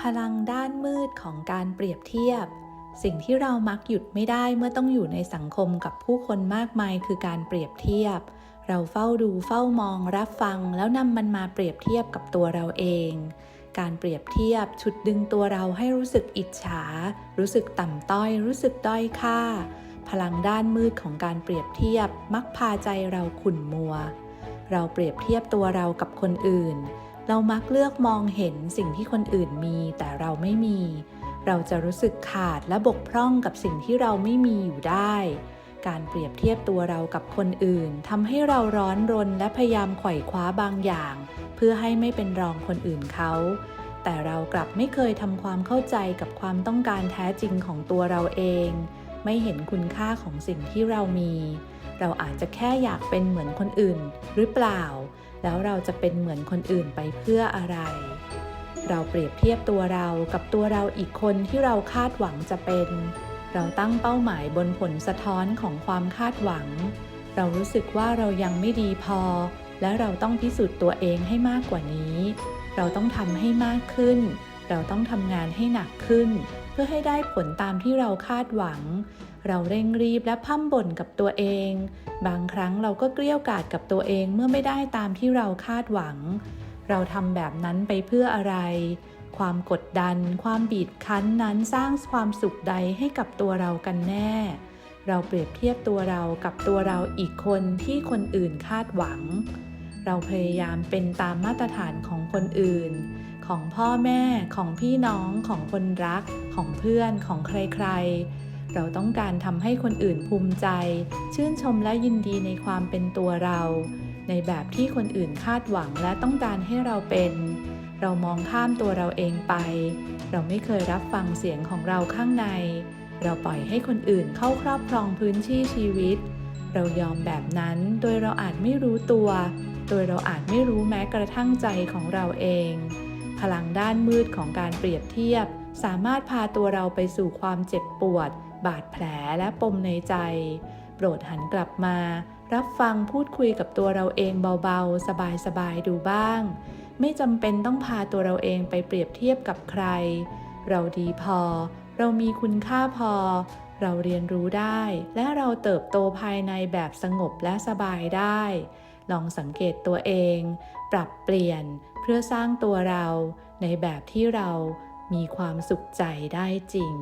พลังด้านมืดของการเปรียบเทียบ สิ่งที่เรามักหยุดไม่ได้เมื่อต้องอยู่ในสังคมกับผู้คนมากมายคือการเปรียบเทียบ เราเฝ้าดูเฝ้ามองรับฟังแล้วนำมันมาเปรียบเทียบกับตัวเราเอง การเปรียบเทียบฉุดดึงตัวเราให้รู้สึกอิจฉา รู้สึกต่ำต้อย รู้สึกด้อยค่า พลังด้านมืดของการเปรียบเทียบ มักพาใจเราขุ่นมัว เราเปรียบเทียบตัวเรากับคนอื่น เรามักเลือกมองเห็นสิ่งที่คนอื่นมีแต่เราไม่มี เราจะรู้สึกขาดและบกพร่องกับสิ่งที่เราไม่มีอยู่ได้ การเปรียบเทียบตัวเรากับคนอื่นทำให้เราร้อนรนและพยายามไขว่คว้าบางอย่าง เพื่อให้ไม่เป็นรองคนอื่นเขา แต่เรากลับไม่เคยทำความเข้าใจกับความต้องการแท้จริงของตัวเราเอง ไม่เห็นคุณค่าของสิ่งที่เรามี เราอาจจะแค่อยากเป็นเหมือนคนอื่น หรือเปล่า แล้วเราจะเป็นเหมือนคนอื่นไปเพื่ออะไร เราเปรียบเทียบตัวเรากับตัวเราอีกคนที่เราคาดหวังจะเป็น เราตั้งเป้าหมายบนผลสะท้อนของความคาดหวัง เรารู้สึกว่าเรายังไม่ดีพอ และเราต้องพิสูจน์ตัวเองให้มากกว่านี้ เราต้องทำให้มากขึ้น เราต้องทำงานให้หนักขึ้น เพื่อให้ได้ผลตามที่เราคาดหวัง เราเร่งรีบและพั่มบ่นกับตัวเอง บางครั้งเราก็เกลี้ยกล่อดกับตัวเองเมื่อไม่ได้ตามที่เราคาดหวัง เราทำแบบนั้นไปเพื่ออะไร ความกดดัน ความบีบคั้นนั้นสร้างความสุขใดให้กับตัวเรากันแน่ เราเปรียบเทียบตัวเรากับตัวเราอีกคนที่คนอื่นคาดหวัง เราพยายามเป็นตามมาตรฐานของคนอื่น ของพ่อแม่ของพี่น้องของคนรัก ของเพื่อนของใครๆ เราต้องการทำให้คนอื่นภูมิใจ ชื่นชมและยินดีในความเป็นตัวเรา ในแบบที่คนอื่นคาดหวังและต้องการให้เราเป็น เรามองข้ามตัวเราเองไป เราไม่เคยรับฟังเสียงของเราข้างใน เราปล่อยให้คนอื่นเข้าครอบครองพื้นที่ชีวิต เรายอมแบบนั้นโดยเราอาจไม่รู้ตัว โดยเราอาจไม่รู้แม้กระทั่งใจของเราเอง พลังด้านมืดของการเปรียบเทียบ สามารถพาตัวเราไปสู่ความเจ็บปวด บาดแผลและปมในใจ โปรดหันกลับมา รับฟังพูดคุยกับตัวเราเองเบาๆ สบายๆ ดูบ้าง ไม่จำเป็นต้องพาตัวเราเองไปเปรียบเทียบกับใคร เราดีพอ เรามีคุณค่าพอ เราเรียนรู้ได้ และเราเติบโตภายในแบบสงบและสบายได้ลองสังเกตตัวเอง ปรับเปลี่ยน พื่อสร้างตัวเราในแบบที่เรามีความสุขใจได้จริง